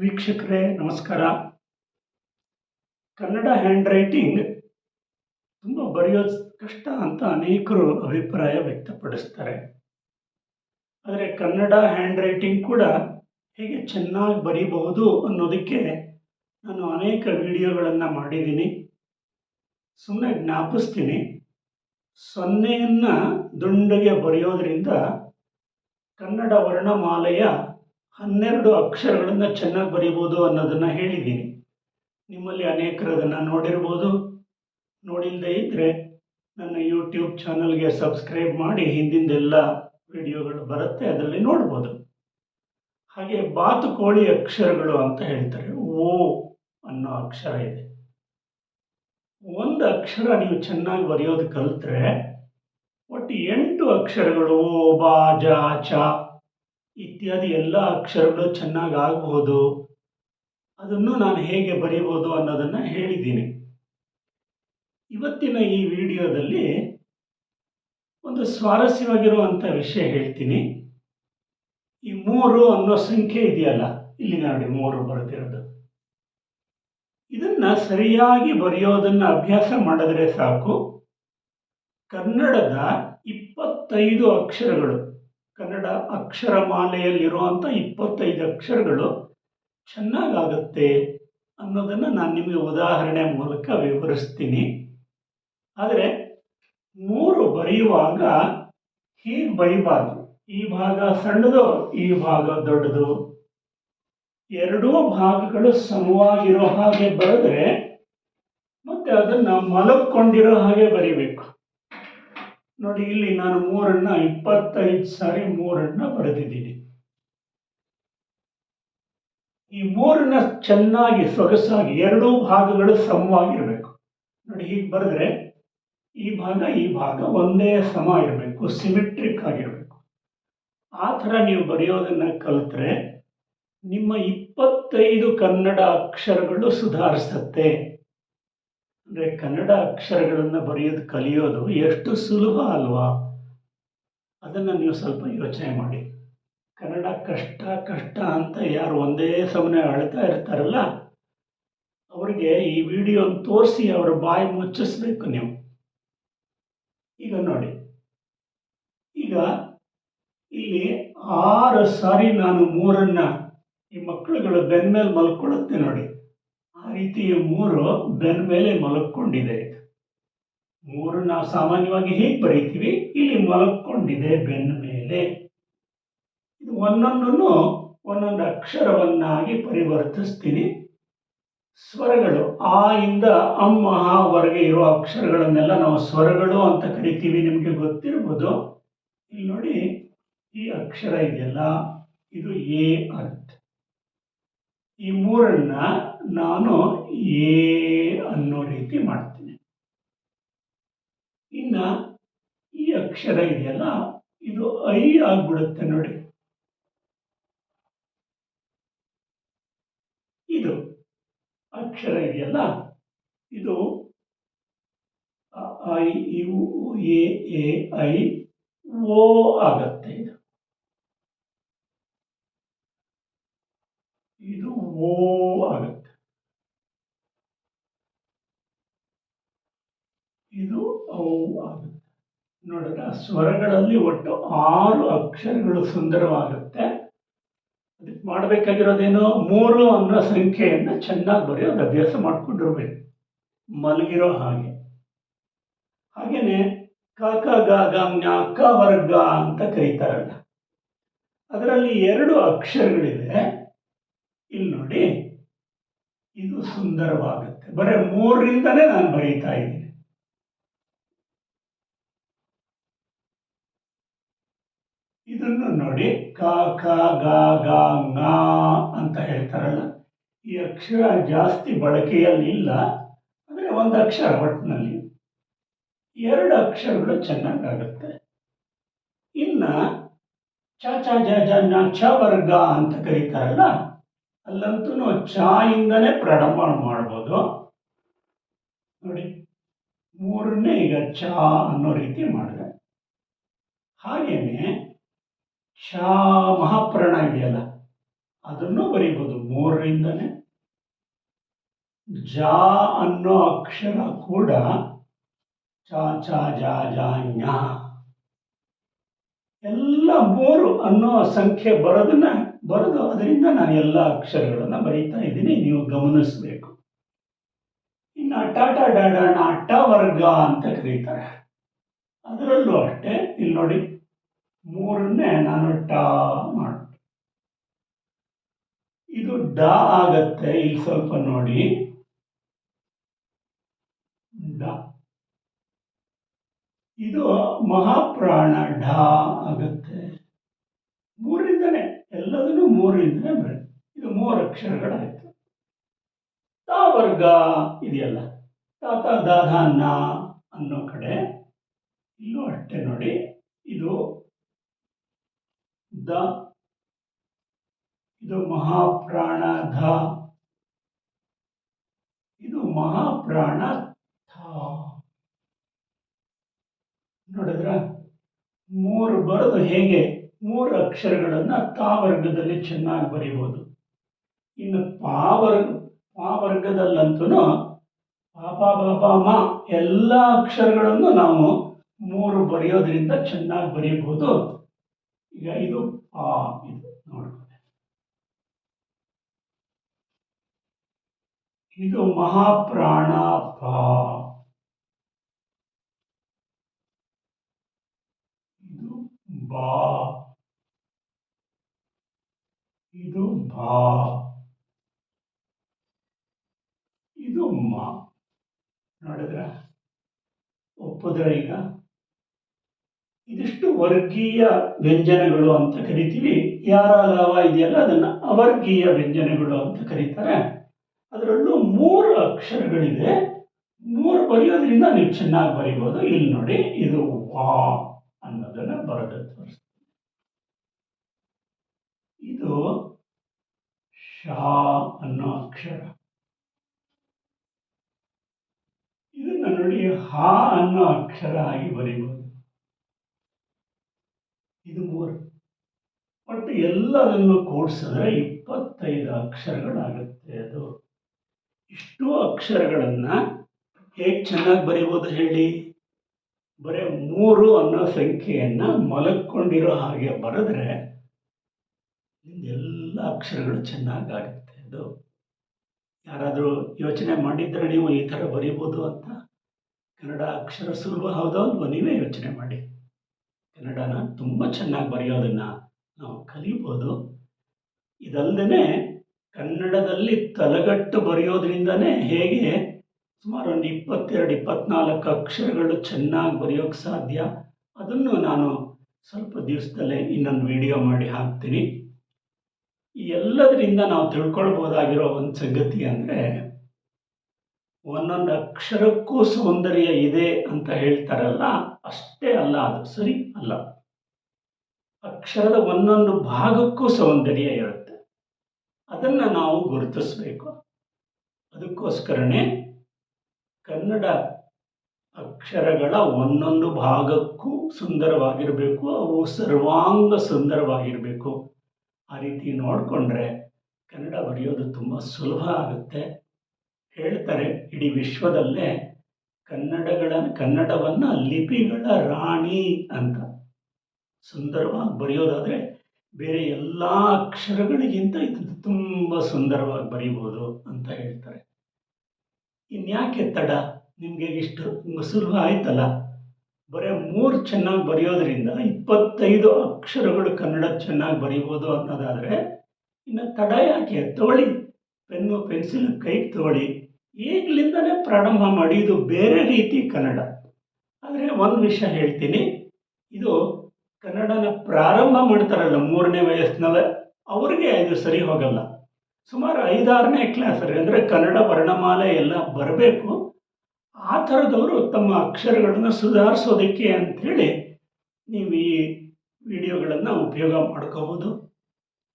ವೀಕ್ಷಕರೇ, ನಮಸ್ಕಾರ. Kannada hand writing ತುಂಬ ಬರೆಯೋದು ಕಷ್ಟ ಅಂತ ಅನೇಕರು ಅಭಿಪ್ರಾಯ ವ್ಯಕ್ತಪಡಿಸ್ತಾರೆ. ಆದರೆ ಕನ್ನಡ ಹ್ಯಾಂಡ್ ರೈಟಿಂಗ್ ಕೂಡ ಹೇಗೆ ಚೆನ್ನಾಗಿ ಬರೀಬಹುದು ಅನ್ನೋದಕ್ಕೆ ನಾನು ಅನೇಕ ವಿಡಿಯೋಗಳನ್ನು ಮಾಡಿದ್ದೀನಿ. ಸುಮ್ಮನೆ ಜ್ಞಾಪಿಸ್ತೀನಿ. ಸೊನ್ನೆಯನ್ನು ದುಂಡಗೆ ಬರೆಯೋದ್ರಿಂದ ಕನ್ನಡ ವರ್ಣಮಾಲೆಯ ಹನ್ನೆರಡು ಅಕ್ಷರಗಳನ್ನು ಚೆನ್ನಾಗಿ ಬರೀಬೋದು ಅನ್ನೋದನ್ನು ಹೇಳಿದ್ದೀನಿ. ನಿಮ್ಮಲ್ಲಿ ಅನೇಕರು ಅದನ್ನು ನೋಡಿರ್ಬೋದು. ನೋಡಿಲ್ಲದೆ ಇದ್ದರೆ ನನ್ನ ಯೂಟ್ಯೂಬ್ ಚಾನಲ್ಗೆ ಸಬ್ಸ್ಕ್ರೈಬ್ ಮಾಡಿ ಹಿಂದಿಂದೆಲ್ಲ ವಿಡಿಯೋಗಳು ಬರುತ್ತೆ, ಅದರಲ್ಲಿ ನೋಡ್ಬೋದು. ಹಾಗೆ ಬಾತುಕೋಳಿ ಅಕ್ಷರಗಳು ಅಂತ ಹೇಳ್ತಾರೆ. ಓ ಅನ್ನೋ ಅಕ್ಷರ ಇದೆ. ಒಂದು ಅಕ್ಷರ ನೀವು ಚೆನ್ನಾಗಿ ಬರೆಯೋದು ಕಲಿತ್ರೆ, ಒಟ್ಟು ಎಂಟು ಅಕ್ಷರಗಳು ಓ, ಬಾ, ಜ, ಚ ಇತ್ಯಾದಿ ಎಲ್ಲ ಅಕ್ಷರಗಳು ಚೆನ್ನಾಗಿ ಆಗಬಹುದು ಅದನ್ನು ನಾನು ಹೇಗೆ ಬರೀಬೋದು ಅನ್ನೋದನ್ನು ಹೇಳಿದ್ದೀನಿ. ಇವತ್ತಿನ ಈ ವಿಡಿಯೋದಲ್ಲಿ ಒಂದು ಸ್ವಾರಸ್ಯವಾಗಿರುವಂಥ ವಿಷಯ ಹೇಳ್ತೀನಿ. ಈ ಮೂರು ಅನ್ನೋ ಸಂಖ್ಯೆ ಇದೆಯಲ್ಲ? ಇಲ್ಲಿ ನೋಡಿ ಮೂರು ಬರೆದಿರೋದು. ಇದನ್ನು ಸರಿಯಾಗಿ ಬರೆಯೋದನ್ನು ಅಭ್ಯಾಸ ಮಾಡಿದ್ರೆ ಸಾಕು. ಕನ್ನಡದ ಇಪ್ಪತ್ತೈದು ಅಕ್ಷರಗಳು. ಕನ್ನಡ ಅಕ್ಷರಮಾಲೆಯಲ್ಲಿರುವಂಥ ಇಪ್ಪತ್ತೈದು ಅಕ್ಷರಗಳು ಚೆನ್ನಾಗಾಗತ್ತೆ ಅನ್ನೋದನ್ನು ನಾನು ನಿಮಗೆ ಉದಾಹರಣೆ ಮೂಲಕ ವಿವರಿಸ್ತೀನಿ. ಆದರೆ ಮೂರು ಬರೆಯುವಾಗ ಹೀಗೆ ಬರಿಬಾರ್ದು. ಈ ಭಾಗ ಸಣ್ಣದು, ಈ ಭಾಗ ದೊಡ್ಡದು. ಎರಡೂ ಭಾಗಗಳು ಸಮವಾಗಿರೋ ಹಾಗೆ ಬರೆದ್ರೆ ಮತ್ತೆ ಅದನ್ನು ಮಲಕ್ಕೊಂಡಿರೋ ಹಾಗೆ ಬರಿಬೇಕು. ನೋಡಿ, ಇಲ್ಲಿ ನಾನು ಮೂರನ್ನ, ಇಪ್ಪತ್ತೈದು ಸಾರಿ ಮೂರನ್ನ ಬರೆದಿದ್ದೀನಿ. ಈ ಮೂರನ್ನ ಚೆನ್ನಾಗಿ, ಸೊಗಸಾಗಿ, ಎರಡೂ ಭಾಗಗಳು ಸಮವಾಗಿರಬೇಕು. ನೋಡಿ, ಹೀಗೆ ಬರೆದ್ರೆ ಈ ಭಾಗ ಈ ಭಾಗ ಒಂದೇ ಸಮ ಇರಬೇಕು, ಸಿಮೆಟ್ರಿಕ್ ಆಗಿರಬೇಕು. ಆ ಥರ ನೀವು ಬರೆಯೋದನ್ನು ಕಲಿತ್ರೆ ನಿಮ್ಮ ಇಪ್ಪತ್ತೈದು ಕನ್ನಡ ಅಕ್ಷರಗಳು ಸುಧಾರಿಸುತ್ತೆ. ಅಂದರೆ ಕನ್ನಡ ಅಕ್ಷರಗಳನ್ನು ಬರೆಯೋದು ಕಲಿಯೋದು ಎಷ್ಟು ಸುಲಭ ಅಲ್ವಾ? ಅದನ್ನು ನೀವು ಸ್ವಲ್ಪ ಯೋಚನೆ ಮಾಡಿ. ಕನ್ನಡ ಕಷ್ಟ ಕಷ್ಟ ಅಂತ ಯಾರು ಒಂದೇ ಸಮನೆ ಅಳ್ತಾ ಇರ್ತಾರಲ್ಲ, ಅವರಿಗೆ ಈ ವಿಡಿಯೋ ತೋರಿಸಿ ಅವರ ಬಾಯಿ ಮುಚ್ಚಿಸ್ಬೇಕು ನೀವು. ಈಗ ನೋಡಿ. ಈಗ ಇಲ್ಲಿ ಆರು ಸಾರಿ ನಾನು ಮೂರನ್ನ ಈ ಮಕ್ಕಳುಗಳು ಬೆನ್ಮೇಲೆ ಮಲ್ಕೊಳ್ಳುತ್ತೆ ನೋಡಿ. ರೀತಿ ಮೂರು ಬೆನ್ನ ಮೇಲೆ ಮಲಕ್ಕೊಂಡಿದೆ ಮೂರು ನಾವು ಸಾಮಾನ್ಯವಾಗಿ ಹೇಗೆ ಬರೀತೀವಿ? ಇಲ್ಲಿ ಮಲಕ್ಕೊಂಡಿದೆ ಬೆನ್ನ ಮೇಲೆ. ಇದು ಒಂದೊಂದನ್ನು ಒಂದೊಂದು ಅಕ್ಷರವನ್ನಾಗಿ ಪರಿವರ್ತಿಸ್ತೀನಿ. ಸ್ವರಗಳು, ಆ ಇಂದ ಅಮ್ಮ ವರೆಗೆ ಇರೋ ಅಕ್ಷರಗಳನ್ನೆಲ್ಲ ನಾವು ಸ್ವರಗಳು ಅಂತ ಕರಿತೀವಿ ನಿಮಗೆ ಗೊತ್ತಿರ್ಬೋದು. ಇಲ್ಲಿ ನೋಡಿ ಈ ಅಕ್ಷರ ಇದೆಯಲ್ಲ, ಇದು ಎ ಅಂತ. ಈ ಮೂರನ್ನ ನಾನು ಎ ಅನ್ನೋ ರೀತಿ ಮಾಡ್ತೀನಿ. ಇನ್ನ ಈ ಅಕ್ಷರ ಇದೆಯಲ್ಲ, ಇದು ಐ ಆಗ್ಬಿಡುತ್ತೆ ನೋಡಿ. ಇದು ಅಕ್ಷರ ಇದೆಯಲ್ಲ, ಇದು I U A I, O ಆಗತ್ತೆ ಇದು ಓ ಆಗುತ್ತೆ. ಇದು ಔ ಆಗುತ್ತೆ. ನೋಡಿದ್ರೆ ಸ್ವರಗಳಲ್ಲಿ ಒಟ್ಟು ಆರು ಅಕ್ಷರಗಳು ಸುಂದರವಾಗುತ್ತೆ. ಅದಕ್ಕೆ ಮಾಡಬೇಕಾಗಿರೋದೇನು? ಮೂರು ಅನ್ನೋ ಸಂಖ್ಯೆಯನ್ನು ಚೆನ್ನಾಗಿ ಬರೆಯೋದು, ಅಭ್ಯಾಸ ಮಾಡ್ಕೊಂಡಿರ್ಬೇಕು. ಮಲಗಿರೋ ಹಾಗೆ. ಹಾಗೆಯೇ ಕ ಕ, ಗ ಗ ಜ್ಞ ಕ ವರ್ಗ ಅಂತ ಕರೀತಾರಲ್ಲ. ಅದರಲ್ಲಿ ಎರಡು ಅಕ್ಷರಗಳಿವೆ. ಇಲ್ಲಿ ನೋಡಿ, ಇದು ಸುಂದರವಾಗುತ್ತೆ. ಬರೀ ಮೂರರಿಂದನೇ ನಾನು ಬರೀತಾ ಇದ್ದೀನಿ. ಇದನ್ನು ನೋಡಿ, ಕ ಕ, ಗ ಗ ಗ ಅಂತ ಹೇಳ್ತಾರಲ್ಲ, ಈ ಅಕ್ಷರ ಜಾಸ್ತಿ ಬಳಕೆಯಲ್ಲಿ ಇಲ್ಲ ಅಂದರೆ ಒಂದು ಅಕ್ಷರ ಒಟ್ಟಿನಲ್ಲಿ ಎರಡು ಅಕ್ಷರಗಳು ಚೆನ್ನಾಗಾಗುತ್ತೆ. ಇನ್ನು ಚ ಚ ಜ ಜ ನ ಚ ವರ್ಗ ಅಂತ ಕರೀತಾರಲ್ಲ ಅಲ್ಲಂತೂ ಚ ಇಂದನೇ ಪ್ರಾರಂಭ ಮಾಡ್ಬೋದು. ನೋಡಿ, ಮೂರನ್ನೇ ಈಗ ಚ ಅನ್ನೋ ರೀತಿ ಮಾಡಿದೆ. ಹಾಗೇನೆ ಚ ಮಹಾಪ್ರಾಣ ಇದೆಯಲ್ಲ, ಅದನ್ನು ಬರೀಬೋದು ಮೂರರಿಂದನೇ. ಜಾ ಅನ್ನೋ ಅಕ್ಷರ ಕೂಡ ಚ ಚ ಜ ಜ ಎಲ್ಲ ಮೂರು ಅನ್ನೋ ಸಂಖ್ಯೆ ಬರೋದನ್ನ ಬರೆದು ಅದರಿಂದ ನಾನು ಎಲ್ಲ ಅಕ್ಷರಗಳನ್ನು ಬರೀತಾ ಇದ್ದೀನಿ, ನೀವು ಗಮನಿಸಬೇಕು. ಇನ್ನು ಟಾಟಾ ಡಾಡಾಣ ಅಟ್ಟ ವರ್ಗ ಅಂತ ಕರೀತಾರೆ. ಅದರಲ್ಲೂ ಅಷ್ಟೇ, ಇಲ್ಲಿ ನೋಡಿ, ಮೂರನ್ನೇ ನಾನು ಟಾ ಮಾಡಿ. ಇದು ಡ ಆಗತ್ತೆ, ಇಲ್ಲಿ ಸ್ವಲ್ಪ ನೋಡಿ. ಡ. ಇದು ಮಹಾಪ್ರಾಣ ಢ ಆಗತ್ತೆ. ಮೂರರಿಂದನೇ ಎಲ್ಲದನ್ನು ಮೂರರಿಂದನೇ ಬರುತ್ತೆ ಇದು ಮೂರು ಅಕ್ಷರಗಳಾಯಿತು. ತಾ ವರ್ಗ ಇದೆಯಲ್ಲ. ತಾತ ದಾದ ನ ಅನ್ನೋ ಕಡೆ ಇಲ್ಲೂ ಅಷ್ಟೇ ನೋಡಿ. ಇದು ದ, ಇದು ಮಹಾಪ್ರಾಣ, ಧ. ಇದು ಮಹಾಪ್ರಾಣ, ಥ. ನೋಡಿದ್ರ? ಮೂರು ಬರೋದು ಹೇಗೆ ಮೂರು ಅಕ್ಷರಗಳನ್ನು ತಾ ವರ್ಗದಲ್ಲಿ ಚೆನ್ನಾಗಿ ಬರಿಬೋದು. ಇನ್ನು ಪಾ ವರ್ಗ ಪಾ ವರ್ಗದಲ್ಲಂತೂ ಪಾಪ ಬಾಪ ಮ ಎಲ್ಲ ಅಕ್ಷರಗಳನ್ನು ನಾವು ಮೂರು ಬರೆಯೋದ್ರಿಂದ ಚೆನ್ನಾಗಿ ಬರೀಬೋದು. ಈಗ ಇದು ಪಾ ಇದು ನೋಡ್ಕೊಳ್ಳಿ. ಇದು ಮಹಾಪ್ರಾಣ ಪಾ. ಇದು ಬಾ. ಇದು ಬಾ ಇದು ಮಾ. ನೋಡಿದ್ರ? ಒಪ್ಪದ್ರ ಈಗ? ಇದಿಷ್ಟು ವರ್ಗೀಯ ವ್ಯಂಜನಗಳು ಅಂತ ಕರಿತೀವಿ. ಯಾರ ಲಾವ ಇದೆಯಲ್ಲ ಅದನ್ನ ಅವರ್ಗೀಯ ವ್ಯಂಜನಗಳು ಅಂತ ಕರೀತಾರೆ. ಅದರಲ್ಲೂ ಮೂರು ಅಕ್ಷರಗಳಿದೆ. ಮೂರು ಬರೆಯೋದ್ರಿಂದ ನೀವು ಚೆನ್ನಾಗಿ ಬರೀಬೋದು. ಇಲ್ಲಿ ನೋಡಿ, ಇದು ವಾ ಅನ್ನೋದನ್ನ ಬರೆದ ತೋರಿಸ್ತೀನಿ. ಇದು ಶಾ ಅನ್ನೋ ಅಕ್ಷರ. ಇದನ್ನ ನೋಡಿ ಹಾ ಅನ್ನೋ ಅಕ್ಷರ ಆಗಿ ಬರೀಬೋದು. ಇದು ಮೂರು. ಒಟ್ಟು ಎಲ್ಲದನ್ನು ಕೂಡಿಸಿದ್ರೆ ಇಪ್ಪತ್ತೈದು ಅಕ್ಷರಗಳಾಗುತ್ತೆ ಅದು. ಇಷ್ಟು ಅಕ್ಷರಗಳನ್ನು ಹೇಗೆ ಚೆನ್ನಾಗಿ ಬರೀಬೋದು ಹೇಳಿ? ಬರೀ ಮೂರು ಅನ್ನೋ ಸಂಖ್ಯೆಯನ್ನು ಮಲಕ್ಕೊಂಡಿರೋ ಹಾಗೆ ಬರೆದ್ರೆ ಅಕ್ಷರಗಳು ಚೆನ್ನಾಗಾಗುತ್ತೆ ಅದು. ಯಾರಾದರೂ ಯೋಚನೆ ಮಾಡಿದ್ರೆ ನೀವು ಈ ಥರ ಬರೀಬೋದು ಅಂತ ಕನ್ನಡ ಅಕ್ಷರ ಸುಲಭ ಹೌದೋ ಅಲ್ವೋ ನೀವೇ ಯೋಚನೆ ಮಾಡಿ. ಕನ್ನಡನ ತುಂಬ ಚೆನ್ನಾಗಿ ಬರೆಯೋದನ್ನು ನಾವು ಕಲಿಬೋದು. ಇದಲ್ಲದೆ ಕನ್ನಡದಲ್ಲಿ ತಲೆಗಟ್ಟು ಬರೆಯೋದ್ರಿಂದನೇ ಹೇಗೆ ಸುಮಾರು ಒಂದು ಇಪ್ಪತ್ತೆರಡು, ಇಪ್ಪತ್ನಾಲ್ಕು ಅಕ್ಷರಗಳು ಚೆನ್ನಾಗಿ ಬರೆಯೋಕ್ಕೆ ಸಾಧ್ಯ. ಅದನ್ನು ನಾನು ಸ್ವಲ್ಪ ದಿವಸದಲ್ಲೇ ಇನ್ನೊಂದು ವಿಡಿಯೋ ಮಾಡಿ ಹಾಕ್ತೀನಿ. ಎಲ್ಲದರಿಂದ ನಾವು ತಿಳ್ಕೊಳ್ಬೋದಾಗಿರೋ ಒಂದು ಸಂಗತಿ ಅಂದರೆ ಒಂದೊಂದು ಅಕ್ಷರಕ್ಕೂ ಸೌಂದರ್ಯ ಇದೆ ಅಂತ ಹೇಳ್ತಾರಲ್ಲ, ಅಷ್ಟೇ ಅಲ್ಲ, ಅದು ಸರಿ ಅಲ್ಲ. ಅಕ್ಷರದ ಒಂದೊಂದು ಭಾಗಕ್ಕೂ ಸೌಂದರ್ಯ ಇರುತ್ತೆ. ಅದನ್ನು ನಾವು ಗುರುತಿಸಬೇಕು. ಅದಕ್ಕೋಸ್ಕರನೇ ಕನ್ನಡ ಅಕ್ಷರಗಳ ಒಂದೊಂದು ಭಾಗಕ್ಕೂ ಸುಂದರವಾಗಿರಬೇಕು, ಅವು ಸರ್ವಾಂಗ ಸುಂದರವಾಗಿರಬೇಕು. ಆ ರೀತಿ ನೋಡಿಕೊಂಡ್ರೆ ಕನ್ನಡ ಬರೆಯೋದು ತುಂಬ ಸುಲಭ ಆಗುತ್ತೆ. ಹೇಳ್ತಾರೆ, ಇಡೀ ವಿಶ್ವದಲ್ಲೇ ಕನ್ನಡಗಳ, ಕನ್ನಡವನ್ನು ಲಿಪಿಗಳ ರಾಣಿ ಅಂತ. ಸುಂದರವಾಗಿ ಬರೆಯೋದಾದರೆ ಬೇರೆ ಎಲ್ಲ ಅಕ್ಷರಗಳಿಗಿಂತ ಇದು ತುಂಬ ಸುಂದರವಾಗಿ ಬರೀಬೋದು ಅಂತ ಹೇಳ್ತಾರೆ. ಇನ್ಯಾಕೆ ತಡ? ನಿಮಗೆ ಇಷ್ಟು ಸುಲಭ ಆಯ್ತಲ್ಲ? ಬರೀ ಮೂರು ಚೆನ್ನಾಗಿ ಬರೆಯೋದ್ರಿಂದ ಇಪ್ಪತ್ತೈದು ಅಕ್ಷರಗಳು ಕನ್ನಡ ಚೆನ್ನಾಗಿ ಬರೀಬೋದು ಅನ್ನೋದಾದರೆ ಇನ್ನು ತಡ ಯಾಕೆ ತಗೊಳ್ಳಿ. ಪೆನ್ನು, ಪೆನ್ಸಿಲ್ ಕೈಗೆ ತಗೊಳ್ಳಿ. ಈಗಲಿಂದನೇ ಪ್ರಾರಂಭ ಮಾಡಿ, ಇದು ಬೇರೆ ರೀತಿ ಕನ್ನಡ. ಆದರೆ ಒಂದು ವಿಷಯ ಹೇಳ್ತೀನಿ. ಇದು ಕನ್ನಡನ ಪ್ರಾರಂಭ ಮಾಡ್ತಾರಲ್ಲ ಮೂರನೇ ವಯಸ್ಸಿನಲ್ಲೇ, ಅವ್ರಿಗೆ ಇದು ಸರಿ ಹೋಗಲ್ಲ. ಸುಮಾರು ಐದಾರನೇ ಕ್ಲಾಸ್ ಅಂದರೆ ಕನ್ನಡ ವರ್ಣಮಾಲೆ ಎಲ್ಲ ಬರಬೇಕು. ಆ ಥರದವರು ತಮ್ಮ ಅಕ್ಷರಗಳನ್ನು ಸುಧಾರಿಸೋದಕ್ಕೆ ಅಂಥೇಳಿ ನೀವು ಈ ವಿಡಿಯೋಗಳನ್ನು ಉಪಯೋಗ ಮಾಡ್ಕೋಬೋದು.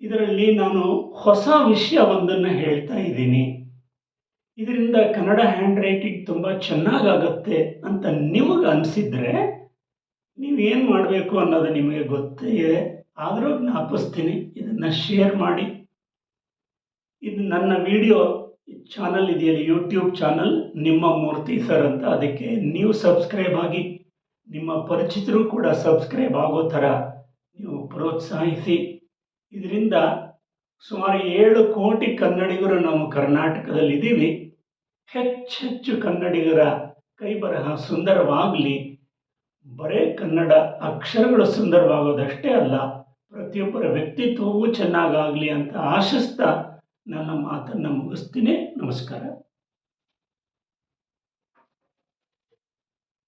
ಇದರಲ್ಲಿ ನಾನು ಹೊಸ ವಿಷಯ ಒಂದನ್ನು ಹೇಳ್ತಾ ಇದ್ದೀನಿ. ಇದರಿಂದ ಕನ್ನಡ ಹ್ಯಾಂಡ್ ರೈಟಿಂಗ್ ತುಂಬ ಚೆನ್ನಾಗಾಗತ್ತೆ ಅಂತ ನಿಮಗೆ ಅನಿಸಿದ್ರೆ ನೀವೇನು ಮಾಡಬೇಕು ಅನ್ನೋದು ನಿಮಗೆ ಗೊತ್ತೇ ಇದೆ. ಆದರೂ ಜ್ಞಾಪಿಸ್ತೀನಿ. ಇದನ್ನು ಶೇರ್ ಮಾಡಿ. ಇದು ನನ್ನ ವಿಡಿಯೋ ಚಾನಲ್ ಇದೆಯಲ್ಲ ಯೂಟ್ಯೂಬ್ ಚಾನಲ್, ನಿಮ್ಮ ಮೂರ್ತಿ ಸರ್ ಅಂತ, ಅದಕ್ಕೆ ನೀವು ಸಬ್ಸ್ಕ್ರೈಬ್ ಆಗಿ, ನಿಮ್ಮ ಪರಿಚಿತರು ಕೂಡ ಸಬ್ಸ್ಕ್ರೈಬ್ ಆಗೋ ಥರ ನೀವು ಪ್ರೋತ್ಸಾಹಿಸಿ. ಇದರಿಂದ ಸುಮಾರು ಏಳು ಕೋಟಿ ಕನ್ನಡಿಗರು ನಮ್ಮ ಕರ್ನಾಟಕದಲ್ಲಿ ಇದ್ದೀವಿ. ಹೆಚ್ಚೆಚ್ಚು ಕನ್ನಡಿಗರ ಕೈ ಬರಹ ಸುಂದರವಾಗಲಿ. ಬರೇ ಕನ್ನಡ ಅಕ್ಷರಗಳು ಸುಂದರವಾಗೋದಷ್ಟೇ ಅಲ್ಲ, ಪ್ರತಿಯೊಬ್ಬರ ವ್ಯಕ್ತಿತ್ವವೂ ಚೆನ್ನಾಗಾಗಲಿ ಅಂತ ಆಶಿಸ್ತಾ ನನ್ನ ಮಾತನ್ನು ಮುಗಿಸ್ತೀನಿ. ನಮಸ್ಕಾರ.